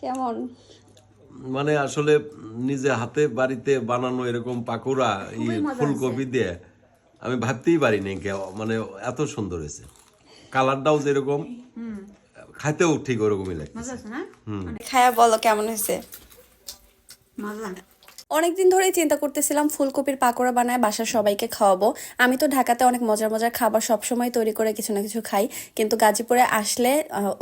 কেমন? মানে আসলে নিজে হাতে বাড়িতে বানানো এরকম পাকোড়া ই ফুলকপি দিয়ে আমি ভাবতেই পারিনি কে- মানে এত সুন্দর হয়েছে। কালারটাও যেরকম খাইতেও ঠিক ওরকমই লাগে মজা আছে না? খায়া বলো কেমন হয়েছে? মজা অনেকদিন ধরেই চিন্তা করতেছিলাম, ফুলকপির পাকোড়া বানায় বাসার সবাইকে খাওয়াবো। আমি তো ঢাকাতে অনেক মজার মজার খাবার সবসময় তৈরি করে কিছু না কিছু খাই। কিন্তু গাজীপুরে আসলে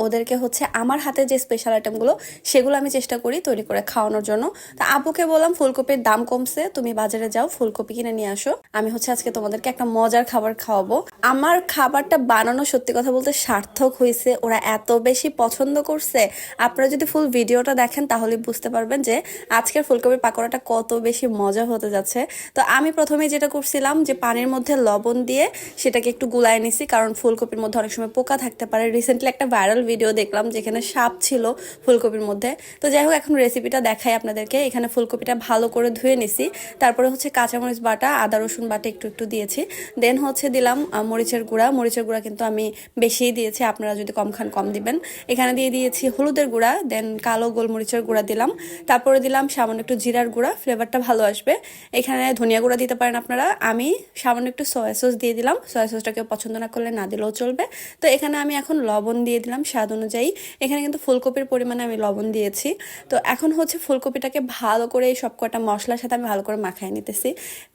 ওদেরকে হচ্ছে আমার হাতে যে স্পেশাল আইটেমগুলো সেগুলো আমি চেষ্টা করি তৈরি করে খাওয়ানোর জন্য। তা আপুকে বললাম, ফুলকপির দাম কমছে, তুমি বাজারে যাও, ফুলকপি কিনে নিয়ে আসো। আমি হচ্ছে আজকে তোমাদেরকে একটা মজার খাবার খাওয়াবো। আমার খাবারটা বানানো সত্যি কথা বলতে সার্থক হয়েছে ওরা এত বেশি পছন্দ করছে। আপনারা যদি ফুল ভিডিওটা দেখেন, তাহলে বুঝতে পারবেন যে আজকের ফুলকপির পাকোড়াটা কত বেশি মজা হতে যাচ্ছে। তো আমি প্রথমে যেটা করছিলাম যে পানির মধ্যে লবণ দিয়ে সেটাকে একটু গুলায় নিছি, কারণ ফুলকপির মধ্যে অনেক সময় পোকা থাকতে পারে। রিসেন্টলি একটা ভাইরাল ভিডিও দেখলাম যেখানে সাপ ছিল ফুলকপির মধ্যে। তো যাই হোক, এখন রেসিপিটা দেখাই আপনাদেরকে। এখানে ফুলকপিটা ভালো করে ধুয়ে নিছি। তারপরে হচ্ছে কাঁচামরিচ বাটা, আদা, রসুন বাটা একটু একটু দিয়েছি। দেন হচ্ছে দিলাম মরিচের গুঁড়া। মরিচের গুঁড়া কিন্তু আমি বেশিই দিয়েছি, আপনারা যদি কম খান কম দিবেন। এখানে দিয়ে দিয়েছি হলুদের গুঁড়া দেন কালো গোলমরিচের গুঁড়া দিলাম। তারপরে দিলাম সামান্য একটু জিরার গুঁড়া ফ্লেভারটা ভালো আসবে। এখানে ধনিয়া গুঁড়া দিতে পারেন আপনারা। আমি সামান্য একটু সয়া সস দিয়ে দিলাম। সয়া সসটা কেউ পছন্দ না করলে না দিলেও চলবে। তো এখানে আমি এখন লবণ দিয়ে দিলাম স্বাদ অনুযায়ী। এখানে কিন্তু ফুলকপির পরিমাণে আমি লবণ দিয়েছি। তো এখন হচ্ছে ফুলকপিটাকে ভালো করে এই সব কটা মশলার সাথে আমি ভালো করে মাখায় নিতেছি।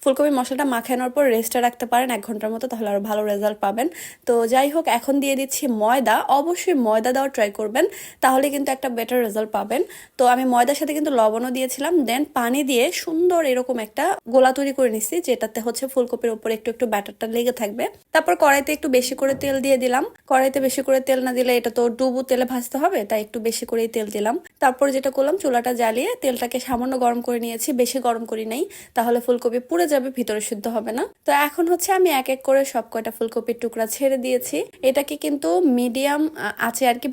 ফুলকপির মশলাটা মাখানোর পর রেস্টে রাখতে পারেন এক ঘণ্টার মতো, তাহলে আরও ভালো রেজাল্ট পাবেন। তো যাই হোক, এখন দিয়ে দিচ্ছি ময়দা। অবশ্যই ময়দা দেওয়ার ট্রাই করবেন, তাহলে কিন্তু একটা বেটার রেজাল্ট পাবেন। তো আমি ময়দার সাথে কিন্তু লবণও দিয়েছিলাম। দেন পানি দিয়ে সুন্দর এরকম একটা গোলা তৈরি করে নিছি, যেটাতে হচ্ছে ফুলকপির উপর একটু একটু ব্যাটারটা লেগে থাকবে। তারপর কড়াইতে একটু বেশি করে তেল দিয়ে দিলাম। কড়াইতে বেশি করে তেল না দিলে এটা তো ডুবু তেলে ভাজতে হবে, তাই একটু বেশি করেই তেল দিলাম। তারপর যেটা করলাম, চুলাটা জ্বালিয়ে তেলটাকে সামান্য গরম করে নিয়েছি, বেশি গরম করি নাই, তাহলে ফুলকপি পুড়ে যাবে, ভিতরে সিদ্ধ হবে না। তো এখন হচ্ছে আমি এক এক করে সব কয়টা ফুলকপির টুকরা ছেড়ে দিয়েছি। এটাকে কিন্তু মিডিয়াম আছে আর কি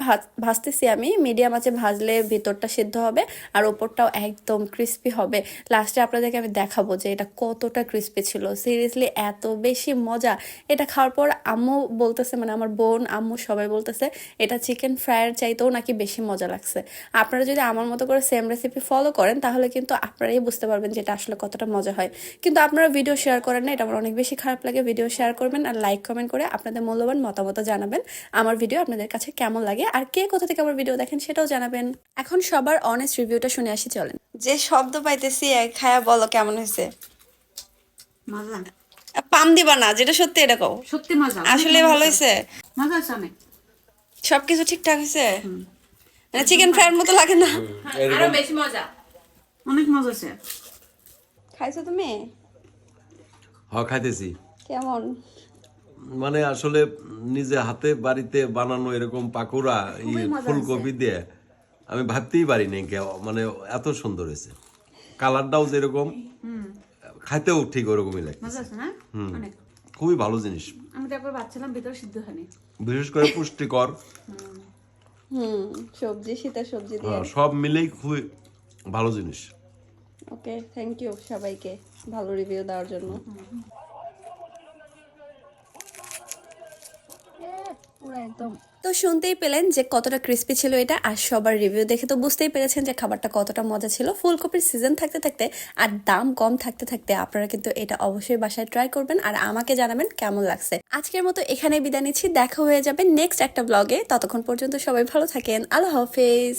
ভাজতেছি আমি। মিডিয়াম আছে ভাজলে ভিতরটা সিদ্ধ হবে আর ওপরটাও একদম ক্রিস্পি হবে। লাস্টে আপনাদেরকে আমি দেখাবো যে এটা কতটা ক্রিস্পি ছিল। সিরিয়াসলি এত বেশি মজা। এটা খাওয়ার পর আম্মু বলতেছে মানে আমার বোন, আম্মু সবাই বলতেছে, এটা চিকেন ফ্রাইয়ের চাইতেও নাকি বেশি মজা লাগছে। আপনারা যদি আমার মতো করে সেম রেসিপি ফলো করেন তাহলে কিন্তু আপনারাই বুঝতে পারবেন যে এটা আসলে কতটা মজা হয়। কিন্তু আপনারা ভিডিও শেয়ার করেন না এটা আমার অনেক বেশি খারাপ লাগে। ভিডিও শেয়ার করবেন আর লাইক কমেন্ট করে আপনাদের মূল্যবান মতামত জানাবেন। আমার ভিডিও আপনাদের কাছে কেমন লাগে আর কে কোথা থেকে আমার ভিডিও দেখেন সেটাও জানাবেন। এখন সবার অনেস্ট রিভিউটা শুনে আসি চলেন। যে শব্দ পাইতেছি খায়া বলো কেমন হয়েছে? মজা পাম দিবা না যেটা সত্যি এটা কও। সত্যি মজা আসলে ভালো হয়েছে। মজা আছে অনেক। সবকিছু ঠিকঠাক হয়েছে? মানে চিকেন ফ্রাইয়ের মতো লাগে না। আরও বেশি মজা। অনেক মজা আছে। খাইছো তুমি? হ খাইতেছি। কেমন? মানে আসলে নিজে হাতে বাড়িতে বানানো এরকম পাকোড়া ই ফুলকপি দিয়ে আমি ভাবতেই পারিনি কে- মানে এত সুন্দর হয়েছে। কালারটাও যেরকম খাইতেও ঠিক ওরকমই লাগে খুবই ভালো জিনিস। আমি তো একবার ভাবছিলাম ভিতরে সিদ্ধ হয়নি। বিশেষ করে পুষ্টিকর। হুম সবজি শীতের সবজি দিয়ে। হ্যাঁ, সব মিলেই খুবই ভালো জিনিস। ওকে থ্যাংক ইউ সবাইকে ভালো রিভিউ দেওয়ার জন্য। তো শুনতেই পেলেন যে কতটা ক্রিস্পি ছিল এটা, আর সবার রিভিউ দেখে তো বুঝতেই পেরেছেন যে খাবারটা কতটা মজা ছিল। ফুলকপির সিজন থাকতে থাকতে আর দাম কম থাকতে থাকতে আপনারা কিন্তু এটা অবশ্যই বাসায় ট্রাই করবেন আর আমাকে জানাবেন কেমন লাগছে। আজকের মতো এখানে বিদায় নিচ্ছি, দেখা হয়ে যাবে নেক্সট একটা ব্লগে ততক্ষণ পর্যন্ত সবাই ভালো থাকেন, আল্লাহ হাফেজ।